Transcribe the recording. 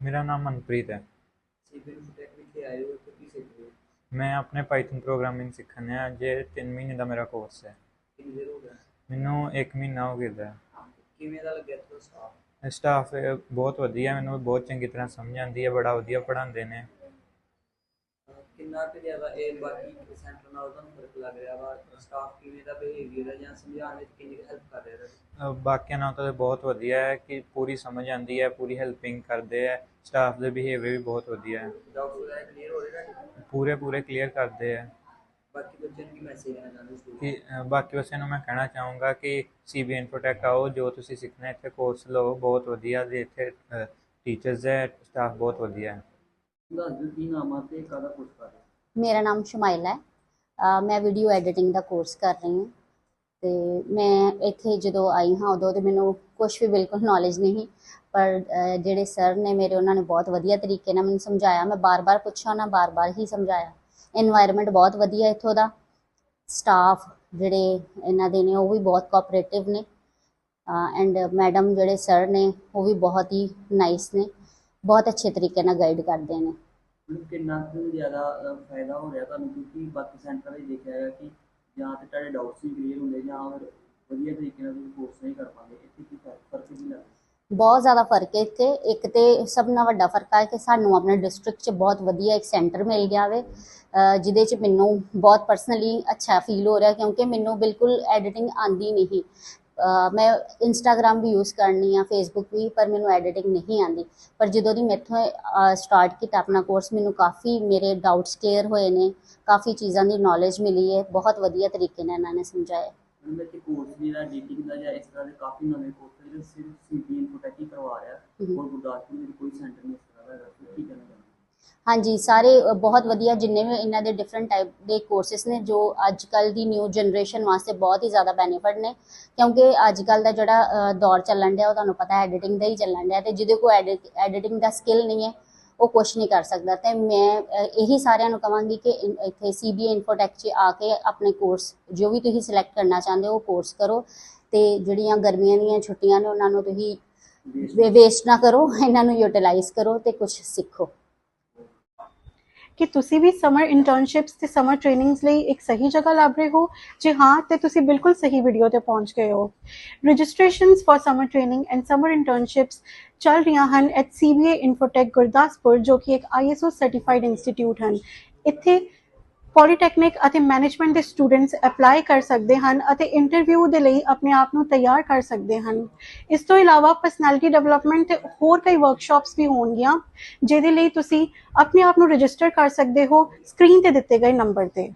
ਮੇਰਾ ਨਾਮ ਮਨਪ੍ਰੀਤ ਹੈ। ਸੀਬੀਐਨ ਟੈਕ ਵਿਖੇ ਆਏ ਹੋ ਤੇ ਕੀ ਸਿੱਖ ਰਹੇ ਹੋ? ਮੈਂ ਆਪਣੇ ਪਾਈਥਨ ਪ੍ਰੋਗਰਾਮਿੰਗ ਸਿੱਖਣ ਹੈ ਜੇ 3 ਮਹੀਨੇ ਦਾ ਮੇਰਾ ਕੋਰਸ ਹੈ। ਕਿੰਨੀ ਦੇਰ ਹੋ ਗਿਆ? ਮੈਨੂੰ 1 ਮਹੀਨਾ ਹੋ ਗਿਆ ਹੈ ਕਿਵੇਂ ਦਾ ਲੱਗਿਆ ਤੁਹਾਨੂੰ ਸਟਾਫ ਸਟਾਫ ਬਹੁਤ ਵਧੀਆ ਮੈਨੂੰ ਬਹੁਤ ਚੰਗੀ ਤਰ੍ਹਾਂ ਸਮਝ ਆਉਂਦੀ ਹੈ ਬੜਾ ਵਧੀਆ ਪੜ੍ਹਾਉਂਦੇ ਨੇ। ਕਿੰਨਾ ਕੁ ਜ਼ਿਆਦਾ ਇਹ ਬਾਕੀ ਸੈਂਟਰ ਨਾਲ ਤੁਹਾਨੂੰ ਫ਼ਰਕ ਲੱਗ ਰਿਹਾ ਵਾ? ਸਟਾਫ ਕਿਵੇਂ ਦਾ ਬਿਹੇਵੀਅਰ ਹੈ ਜਾਂ ਸਮਝਾਉਣ ਵਿੱਚ ਕਿੰਨੀ ਹੈਲਪ ਕਰ ਰਿਹਾ ਹੈ ਬਾਕੀਆਂ ਨਾਲੋਂ ਤਾਂ ਬਹੁਤ ਵਧੀਆ ਹੈ ਕਿ ਪੂਰੀ ਸਮਝ ਆਉਂਦੀ ਹੈ ਪੂਰੀ ਹੈਲਪਿੰਗ ਕਰਦੇ ਹੈ। ਸਟਾਫ ਦੇ ਬਿਹੇਵੀਅਰ ਵੀ ਬਹੁਤ ਵਧੀਆ ਹੈ। ਕਲੀਅਰ ਰਿਹਾ? ਪੂਰੇ ਪੂਰੇ ਕਲੀਅਰ ਕਰਦੇ ਹੈ। ਬਾਕੀ ਬੱਚਿਆਂ ਨੂੰ ਕੀ ਮੈਸੇਜ ਦੇਣਾ ਚਾਹੁੰਦੇ ਹੋ ਕਿ ਅ, ਬਾਕੀ ਬੱਚਿਆਂ ਨੂੰ ਮੈਂ ਕਹਿਣਾ ਚਾਹੂੰਗਾ ਕਿ ਸੀਬੀ ਇਨਫੋਟੈਕ ਆਓ ਜੋ ਤੁਸੀਂ ਸਿੱਖਣਾ ਇੱਥੇ ਕੋਰਸ ਲਓ ਬਹੁਤ ਵਧੀਆ। ਦੇ ਇੱਥੇ ਟੀਚਰਸ ਹੈ ਸਟਾਫ ਬਹੁਤ ਵਧੀਆ ਹੈ। ਮੇਰਾ ਨਾਮ ਸ਼ਮਾਇਲ ਹੈ। ਮੈਂ ਵੀਡੀਓ ਐਡੀਟਿੰਗ ਦਾ ਕੋਰਸ ਕਰ ਰਹੀ ਹਾਂ। ਤੇ ਮੈਂ ਇੱਥੇ ਜਦੋਂ ਆਈ ਹਾਂ ਉਦੋਂ ਤੇ ਮੈਨੂੰ ਕੁਝ ਵੀ ਬਿਲਕੁਲ ਨੌਲੇਜ ਨਹੀਂ ਪਰ ਜਿਹੜੇ ਸਰ ਨੇ ਮੇਰੇ, ਉਹਨਾਂ ਨੇ ਬਹੁਤ ਵਧੀਆ ਤਰੀਕੇ ਨਾਲ ਮੈਨੂੰ ਸਮਝਾਇਆ। ਮੈਂ ਬਾਰ-ਬਾਰ ਪੁੱਛਿਆ, ਉਹਨਾਂ ਬਾਰ-ਬਾਰ ਹੀ ਸਮਝਾਇਆ। এনवायरमेंट ਬਹੁਤ ਵਧੀਆ ਇੱਥੋਂ ਦਾ। ਸਟਾਫ ਜਿਹੜੇ ਇਹਨਾਂ ਦੇ ਨੇ, ਉਹ ਵੀ ਬਹੁਤ ਕੋਆਪਰੇਟਿਵ ਨੇ। ਐਂਡ ਮੈਡਮ ਜਿਹੜੇ ਸਰ ਨੇ, ਉਹ ਵੀ ਬਹੁਤ ਹੀ ਨਾਈਸ ਨੇ। ਬਹੁਤ ਅੱਛੇ ਤਰੀਕੇ ਨਾਲ ਗਾਈਡ ਕਰਦੇ ਨੇ। ਕਿੰਨਾ ਕੁ ਜ਼ਿਆਦਾ ਫਾਇਦਾ ਹੋ ਰਿਹਾ ਤੁਹਾਨੂੰ? ਕਿਉਂਕਿ ਬਾਕੀ ਸੈਂਟਰ ਵਿੱਚ ਦੇਖਿਆ ਹੈ ਕਿ ਜਾਂ ਤੇ ਤੁਹਾਡੇ ਡਾਊਟਸ ਨਹੀਂ ਕਲੀਅਰ ਹੁੰਦੇ ਜਾਂ ਫਿਰ ਵਧੀਆ ਤਰੀਕੇ ਨਾਲ ਤੁਸੀਂ ਕੋਰਸ ਨਹੀਂ ਕਰ ਪਾਉਂਦੇ। ਇੱਥੇ ਕੀ ਫ਼ਰਕ ਕੀ ਲੱਗਦਾ? ਬਹੁਤ ਜ਼ਿਆਦਾ ਫ਼ਰਕ ਹੈ ਇੱਥੇ। ਇੱਕ ਤੇ ਸਭ ਨਾਲ ਵੱਡਾ ਫ਼ਰਕ ਹੈ ਕਿ ਸਾਨੂੰ ਆਪਣੇ ਡਿਸਟ੍ਰਿਕਟ 'ਚ ਬਹੁਤ ਵਧੀਆ ਇੱਕ ਸੈਂਟਰ ਮਿਲ ਗਿਆ ਵੇ ਜਿਹਦੇ 'ਚ ਮੈਨੂੰ ਬਹੁਤ ਪਰਸਨਲੀ ਅੱਛਾ ਫੀਲ ਹੋ ਰਿਹਾ ਕਿਉਂਕਿ ਮੈਨੂੰ ਬਿਲਕੁਲ ਐਡੀਟਿੰਗ ਆਂਦੀ ਨਹੀਂ। ਮੈਂ ਇੰਸਟਾਗ੍ਰam ਵੀ ਯੂਜ਼ ਕਰਨੀ ਆ ਫੇਸਬੁੱਕ ਵੀ ਪਰ ਮੈਨੂੰ ਐਡੀਟਿੰਗ ਨਹੀਂ ਆਂਦੀ ਪਰ ਜਦੋਂ ਦੀ ਮੈਥੋਂ ਸਟਾਰਟ ਕੀਤਾ ਆਪਣਾ ਕੋਰਸ ਮੈਨੂੰ ਕਾਫੀ ਮੇਰੇ ਡਾਊਟਸ ਕਲੀਅਰ ਹੋਏ ਨੇ। ਕਾਫੀ ਚੀਜ਼ਾਂ ਦੀ ਨੌਲੇਜ ਮਿਲੀ ਹੈ। ਬਹੁਤ ਵਧੀਆ ਤਰੀਕੇ ਨਾਲ ਇਹਨਾਂ ਨੇ ਸਮਝਾਇਆ। ਮਤਲਬ ਕਿ ਕੋਰਸ ਜਿਹੜਾ ਐਡੀਟਿੰਗ ਦਾ ਜਾਂ ਇਸ ਤਰ੍ਹਾਂ ਦੇ ਕਾਫੀ ਨਵੇਂ ਕੋਰਸ ਜਿਹੜੇ ਸਿਰਫ ਸੀਬੀ ਇਨਫੋਟੈਕ ਹੀ ਕਰਵਾ ਰਿਹਾ। ਹੋਰ ਗੁਰਦਾਸਪੁਰ ਵਿੱਚ ਕੋਈ ਸੈਂਟਰ ਨਹੀਂ ਇਸ ਤਰ੍ਹਾਂ ਦਾ ਹੈਗਾ ਤੁਸੀਂ ਕੀ ਕਹਿਣਾ ਚਾਹੁੰਦੇ ਹੋ? ਹਾਂਜੀ ਸਾਰੇ ਬਹੁਤ ਵਧੀਆ ਜਿੰਨੇ ਵੀ ਇਹਨਾਂ ਦੇ ਡਿਫਰੈਂਟ ਟਾਈਪ ਦੇ ਕੋਰਸਿਸ ਨੇ ਜੋ ਅੱਜ ਕੱਲ ਦੀ ਨਿਊ ਜਨਰੇਸ਼ਨ ਵਾਸਤੇ ਬਹੁਤ ਹੀ ਜ਼ਿਆਦਾ ਬੈਨੀਫਿਟ ਨੇ। ਕਿਉਂਕਿ ਅੱਜ ਕੱਲ ਦਾ ਜਿਹੜਾ ਦੌਰ ਚੱਲਣ ਡਿਆ ਉਹ ਤੁਹਾਨੂੰ ਪਤਾ ਐਡੀਟਿੰਗ ਦਾ ਹੀ ਚੱਲਣ ਡਿਆ ਤੇ ਜਿਹਦੇ ਕੋਲ ਐਡੀਟਿੰਗ ਦਾ ਸਕਿੱਲ ਨਹੀਂ ਹੈ ਉਹ ਕੁਝ ਨਹੀਂ ਕਰ ਸਕਦਾ। ਤੇ ਮੈਂ ਇਹੀ ਸਾਰਿਆਂ ਨੂੰ ਕਹਾਂਗੀ ਕਿ ਇੱਥੇ ਸੀਬੀਏ ਇਨਫੋਟੈਕ 'ਚ ਆ ਕੇ ਆਪਣੇ ਕੋਰਸ ਜੋ ਵੀ ਤੁਸੀਂ ਸਿਲੈਕਟ ਕਰਨਾ ਚਾਹੁੰਦੇ ਹੋ ਉਹ ਕੋਰਸ ਕਰੋ ਤੇ ਜਿਹੜੀਆਂ ਗਰਮੀਆਂ ਦੀਆਂ ਛੁੱਟੀਆਂ ਨੇ ਉਹਨਾਂ ਨੂੰ ਤੁਸੀਂ ਵੇਸਟ ਨਾ ਕਰੋ ਇਹਨਾਂ ਨੂੰ ਯੂਟਿਲਾਈਜ਼ ਕਰੋ ਤੇ ਕੁਝ ਸਿੱਖੋ। ਕਿ ਤੁਸੀਂ ਵੀ ਸਮਰ ਇੰਟਰਨਸ਼ਿਪਸ ਤੇ ਸਮਰ ਟ੍ਰੇਨਿੰਗਸ ਲਈ ਇੱਕ ਸਹੀ ਜਗ੍ਹਾ ਲੱਭ ਰਹੇ ਹੋ? ਜੇ ਹਾਂ, ਤੇ ਤੁਸੀਂ ਬਿਲਕੁਲ ਸਹੀ ਵੀਡੀਓ ਤੇ ਪਹੁੰਚ ਗਏ ਹੋ। Registrations for summer training and summer internships ਚੱਲ ਰਹੀਆਂ ਹਨ ਐਟ CBA ਇਨਫੋਟੈਕ ਗੁਰਦਾਸਪੁਰ, ਜੋ ਕਿ ਇੱਕ ISO ਸਰਟੀਫਾਈਡ ਇੰਸਟੀਚਿਊਟ ਹਨ। ਇੱਥੇ ਪੋਲੀਟੈਕਨਿਕ ਅਤੇ ਮੈਨੇਜਮੈਂਟ ਦੇ ਸਟੂਡੈਂਟਸ ਅਪਲਾਈ ਕਰ ਸਕਦੇ ਹਨ ਅਤੇ ਇੰਟਰਵਿਊ ਦੇ ਲਈ ਆਪਣੇ ਆਪ ਨੂੰ ਤਿਆਰ ਕਰ ਸਕਦੇ ਹਨ। ਇਸ ਤੋਂ ਇਲਾਵਾ ਪਰਸਨੈਲਿਟੀ ਡਿਵੈਲਪਮੈਂਟ ਤੇ ਹੋਰ ਕਈ ਵਰਕਸ਼ਾਪਸ ਵੀ ਹੋਣਗੀਆਂ, ਜਿਹਦੇ ਲਈ ਤੁਸੀਂ ਆਪਣੇ ਆਪ ਨੂੰ ਰਜਿਸਟਰ ਕਰ ਸਕਦੇ ਹੋ ਸਕਰੀਨ ਤੇ ਦਿੱਤੇ ਗਏ ਨੰਬਰ ਤੇ।